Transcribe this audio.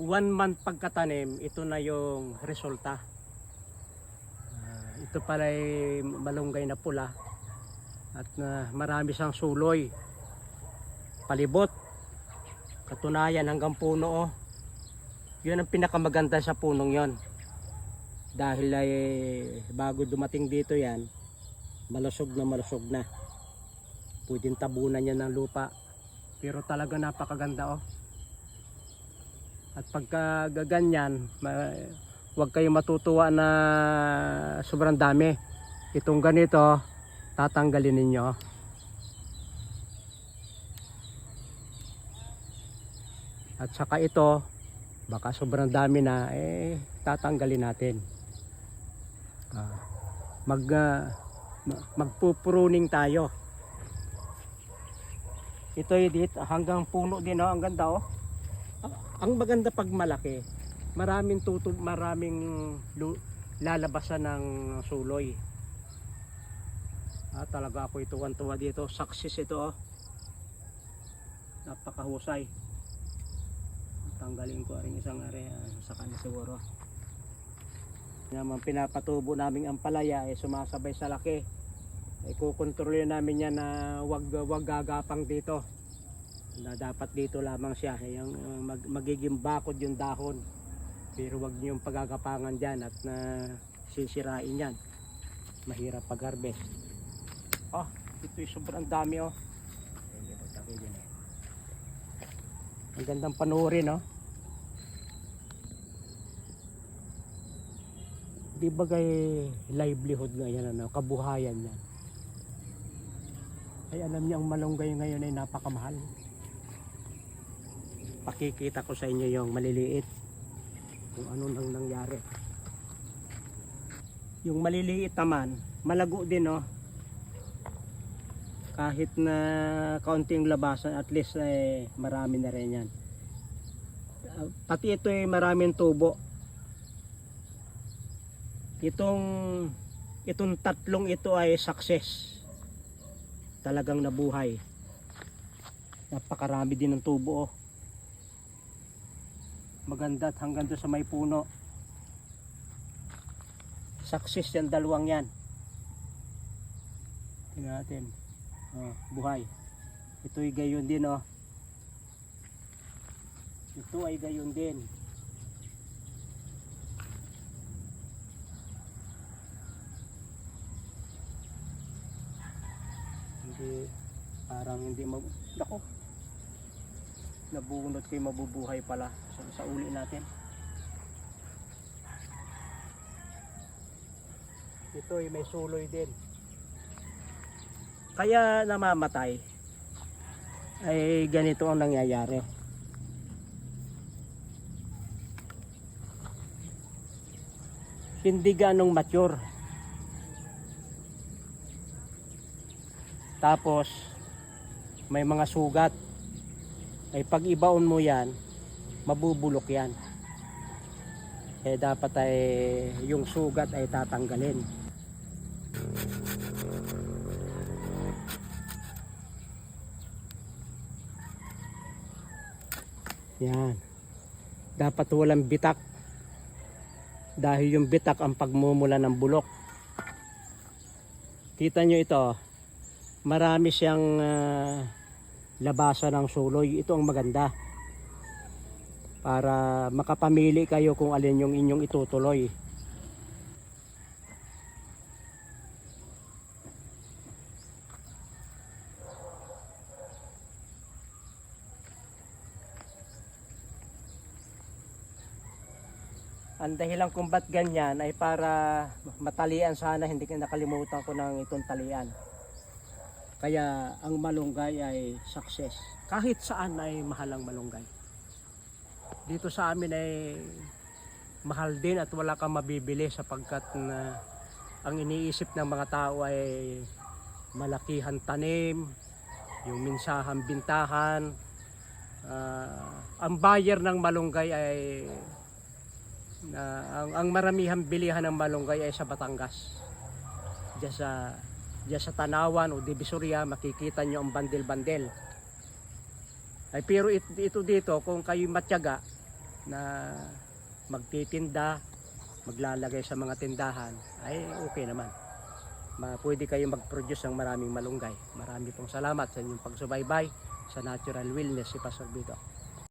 one month pagkatanim, ito na yung resulta. Ah, ito pala ay malunggay na pula at na marami siyang suloy. Palibot. Katunayan hanggang puno oh. Yun ang pinakamaganda sa punong yon. Dahil ay bago dumating dito yan, malusog na malusog na. Pwedeng tabunan niya ng lupa. Pero talaga napakaganda oh. At pagka gaganyan, huwag kayong matutuwa na sobrang dami. Itong ganito, tatanggalin ninyo. At saka ito, baka sobrang dami na, eh, tatanggalin natin. Ah, mag, ah, ma- magpupruning tayo. Ito ay dito, hanggang puno din, oh, ang ganda, oh. Ah, Ang maganda pag malaki, maraming tutub, maraming lalabasan ng suloy. Ah, talaga ako ituwan-tuwa dito. Success ito, oh. Napakahusay. Tanggalin ko rin isang area sa kanya siguro. Naman pinapatubo namin ang palaya ay sumasabay sa laki. Ay kukontrolin namin yan na wag wag gagapang dito. Na dapat dito lamang siya yung uh, mag, magiging bakod yung dahon. Pero wag niyo yung pagagapangan diyan at na sisirain yan. Mahirap pag-harvest. Oh, ito yung sobrang dami oh. Eh. Ang gandang panoorin, no? Di ba kay livelihood nga yan, ano? Kabuhayan yan. Ay alam niyo ang malunggay ngayon ay napakamahal. Pakikita ko sa inyo yung maliliit. Kung ano nang nangyari. Yung maliliit naman, malago din, no? kahit na kaunting labasan at least eh, marami na rin yan Ah, pati ito ay maraming tubo itong itong tatlong ito ay success talagang nabuhay napakarami din ng tubo oh. Maganda at hanggang doon sa may puno success yan dalawang yan tingnan natin Oh, buhay. Ito ay gayon din oh. Ito ay gayon din. Hindi parang hindi mag Nako. Nabunot yung mabubuhay pala. Sa, sa uli natin. Ito ay may suloy din. Kaya namamatay ay ganito ang nangyayari. Hindi ganong mature. Tapos may mga sugat ay pag ibaon mo yan mabubulok yan eh dapat ay yung sugat ay tatanggalin Yan. Dapat walang bitak. Dahil yung bitak ang pagmumula ng bulok. Kita nyo ito. Marami siyang ah, labasan ng suloy. Ito ang maganda. Para makapamili kayo kung alin yung inyong itutuloy. Ang dahilan kung ba't ganyan ay para matalian sana, hindi nakalimutan ko ng itong talian. Kaya ang malunggay ay success. Kahit saan ay mahal ang malunggay. Dito sa amin ay mahal din at wala kang mabibili sapagkat na ang iniisip ng mga tao ay malakihan tanim, yung minsahan bintahan. Ah, ang buyer ng malunggay ay na ang, ang maramihan bilihan ng malunggay ay sa Batangas. Diyan sa diyan sa Tanawan o Divisoria makikita nyo ang bandel-bandel. Ay pero ito, ito dito kung kayo matyaga na magtitinda, maglalagay sa mga tindahan, ay okay naman. Ma, pwede kayo mag-produce ng maraming malunggay. Marami pong salamat sa inyong pagsubaybay sa Natural Wellness si Pastor Vito.